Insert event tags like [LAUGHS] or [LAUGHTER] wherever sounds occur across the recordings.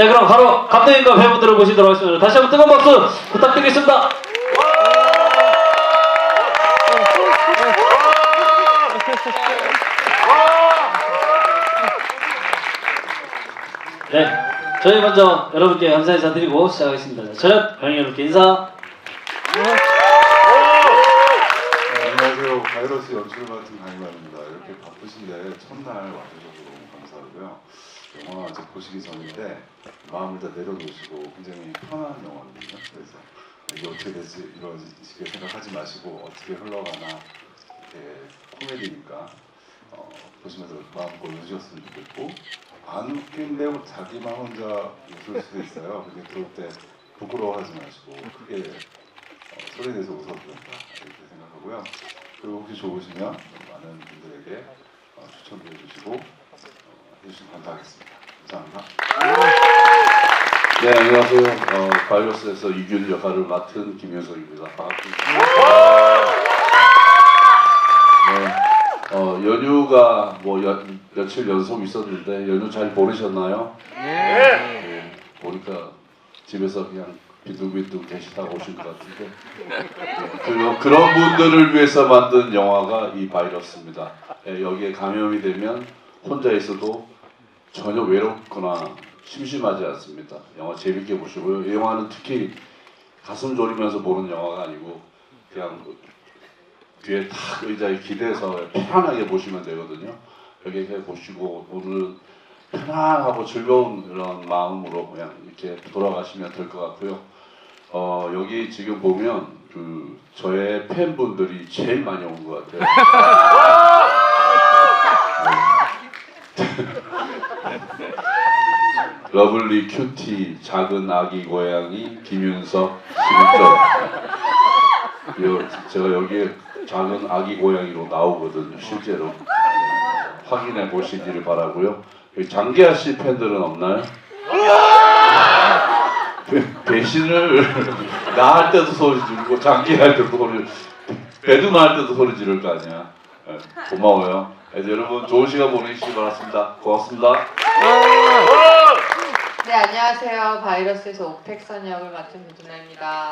네, 그럼 바로 감독님과 배우분들을 모시도록 하겠습니다. 다시 한번 뜨거운 박수 부탁드리겠습니다. 네, 저희 먼저 여러분께 감사 인사드리고 시작하겠습니다. 저녁 여러분께 인사. 네, 안녕하세요. 바이러스 연출 맡은 강희만입니다. 이렇게 바쁘신데 첫날 와주셔서 너무 감사하고요. 영화 아직 보시기 전인데 마음을 다 내려놓으시고 굉장히 편한 영화거든요. 그래서 이게 어떻게 이런 식의 생각하지 마시고 어떻게 흘러가나 이렇게 코미디니까 어, 보시면서 마음껏 웃으셨으면 좋겠고 안 웃긴데 자기만 혼자 웃을 수도 있어요. 근데 그럴 때 부끄러워하지 마시고 크게 어, 소리 내서 웃어도 된다 이렇게 생각하고요. 그리고 혹시 좋으시면 많은 분들에게 어, 추천해 주시고 어, 해주시면 감사하겠습니다. 감사합니다. 네, 안녕하세요. 어, 바이러스에서 이균 역할을 맡은. 반갑습니다. 네, 어, 연휴가 뭐 여, 며칠 연속 있었는데 연휴 잘 보내셨나요? 네. 보니까 집에서 그냥 비둥비둥 계시다 오신 것 같은데 네, 그, 그런 분들을 위해서 만든 영화가 이 바이러스입니다. 네, 여기에 감염이 되면 혼자 있어도 전혀 외롭거나 심심하지 않습니다. 영화 재밌게 보시고요. 이 영화는 특히 가슴 졸이면서 보는 영화가 아니고 그냥 그 뒤에 탁 의자에 기대서 편안하게 보시면 되거든요. 여기 이렇게 보시고 오늘 편안하고 즐거운 그런 마음으로 그냥 이렇게 돌아가시면 될 것 같고요. 어, 여기 지금 보면 그 저의 팬분들이 제일 많이 온 것 같아요. [LAUGHS] 러블리 큐티 작은 아기 고양이 김윤석 11점 요, 제가 여기에 작은 아기 고양이로 나오거든요 실제로. 확인해 보시기를 바라고요. 장기하 씨 팬들은 없나요? 배- 배신을 [LAUGHS] 나 할 때도 소리 지르고 장기 할 때도 소리 배두나 할 때도 소리 지를 거 아니야. 예, 고마워요. 예, 여러분 좋은 시간 보내시기 바랍니다. 고맙습니다 네, 안녕하세요. 바이러스에서 옥택선 역을 맡은 배두나입니다.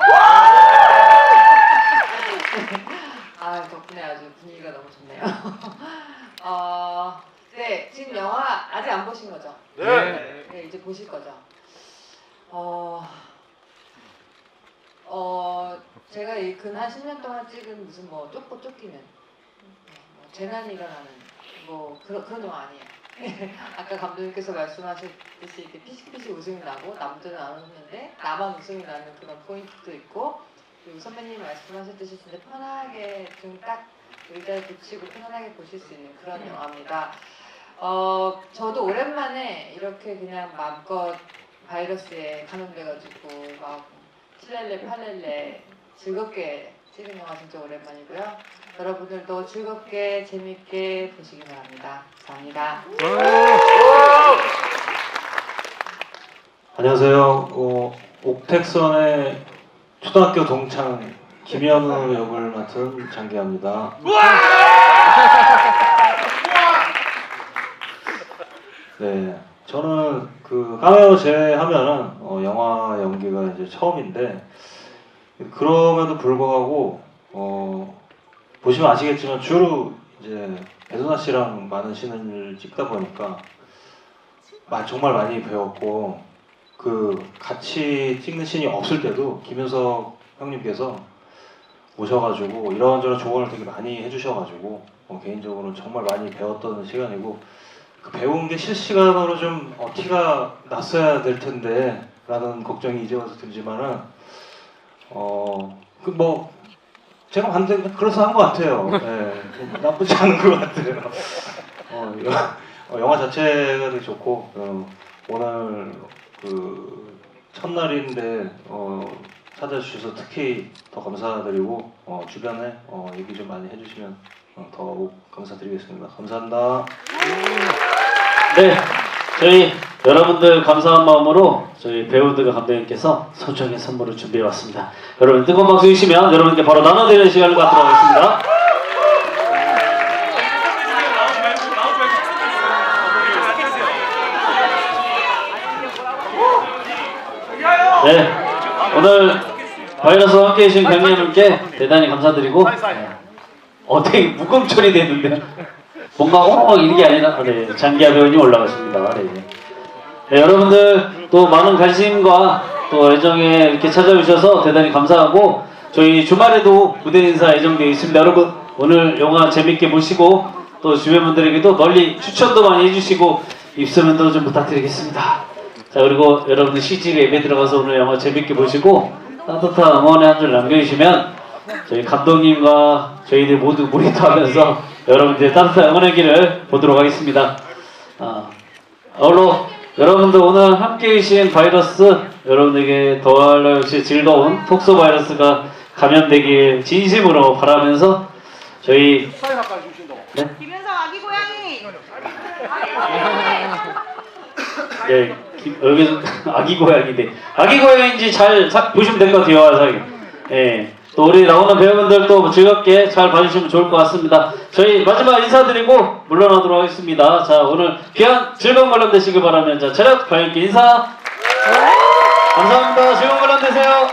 아, 덕분에 아주 분위기가 너무 좋네요. 어, 네, 지금 영화 아직 안 보신 거죠? 네. 네, 이제 보실 거죠? 어, 어, 제가 이 근 한 10년 동안 찍은 무슨 뭐 쫓고 쫓기는 뭐 재난이 일어나는 뭐 그런 그런 영화 아니에요. [LAUGHS] 아까 감독님께서 말씀하셨듯이 이렇게 피식피식 웃음이 나고 남들은 안 웃는데 나만 웃음이 나는 그런 포인트도 있고 그리고 선배님이 말씀하셨듯이 진짜 편하게 등딱 의자에 붙이고 편안하게 보실 수 있는 그런 영화입니다. 어, 저도 오랜만에 이렇게 그냥 마음껏 바이러스에 감염돼가지고 막 칠렐레 팔렐레 즐겁게 찍은 영화 진짜 오랜만이고요. 여러분들도 즐겁게 재밌게 보시기 바랍니다. 감사합니다. 안녕하세요. 어, 옥택선의 초등학교 동창 김현우 역을 맡은 장기하입니다. 네, 저는 그 카메오 제외하면은 어, 영화 연기가 이제 처음인데 그럼에도 불구하고 어, 보시면 아시겠지만 주로 이제 배도나 씨랑 많은 씬을 찍다 보니까 마- 정말 많이 배웠고 그 같이 찍는 씬이 없을 때도 김윤석 형님께서 오셔가지고 이런저런 조언을 되게 많이 해주셔가지고 어, 개인적으로 정말 많이 배웠던 시간이고 그 배운 게 실시간으로 좀 어, 티가 났어야 될 텐데 라는 걱정이 이제 와서 들지만은 어 그 뭐 제가 봤는데 그래서 한 것 같아요. 예, 나쁘지 않은 것 같아요. 어, 어, 영화 자체가 되게 좋고 어, 오늘 그 첫날인데 어, 찾아주셔서 특히 더 감사드리고 어, 주변에 어, 얘기 좀 많이 해주시면 어, 더욱 감사드리겠습니다. 감사합니다. 네, 저희 여러분들 감사한 마음으로 저희 배우들과 감독님께서 소정의 선물을 준비해 왔습니다. 여러분 뜨거운 박수 주시면 여러분께 바로 나눠드리는 시간을 갖도록 하겠습니다. 네, 오늘 바이러스와 함께 해주신 경위님께 대단히 감사드리고 네. 어, 되게 무금처리 됐는데 뭔가 어 이게 아니라 네, 장기하 배우님 올라가십니다. 네. 네, 여러분들 또 많은 관심과 또 애정에 이렇게 찾아주셔서 대단히 감사하고 저희 주말에도 무대 인사 예정되어 있습니다. 여러분 오늘 영화 재밌게 보시고 또 주변 분들에게도 널리 추천도 많이 해주시고 입소문도 좀 부탁드리겠습니다. 자 그리고 여러분들 CG가 예배 들어가서 오늘 영화 재밌게 보시고 따뜻한 응원의 한 줄 남겨주시면 저희 감독님과 저희들 모두 모니터하면서 여러분들의 따뜻한 응원의 길을 보도록 하겠습니다. 아, 아울러 여러분들 오늘 함께 계신 바이러스 여러분에게 더할 역시 즐거운 톡소 바이러스가 감염되길 진심으로 바라면서 저희 네? 김현석 아기 고양이. 예, 기- 여기 [LAUGHS] 아기 고양인데 아기 고양인지 잘 사- 보시면 될 것 같아요, 화상이. 예. 또 우리 나오는 배우분들도 즐겁게 잘 봐주시면 좋을 것 같습니다. 저희 마지막 인사드리고 물러나도록 하겠습니다. 자, 오늘 귀한 즐거운 관람 되시길 바라면서 차렷 가볍게 인사. 감사합니다. 즐거운 관람 되세요.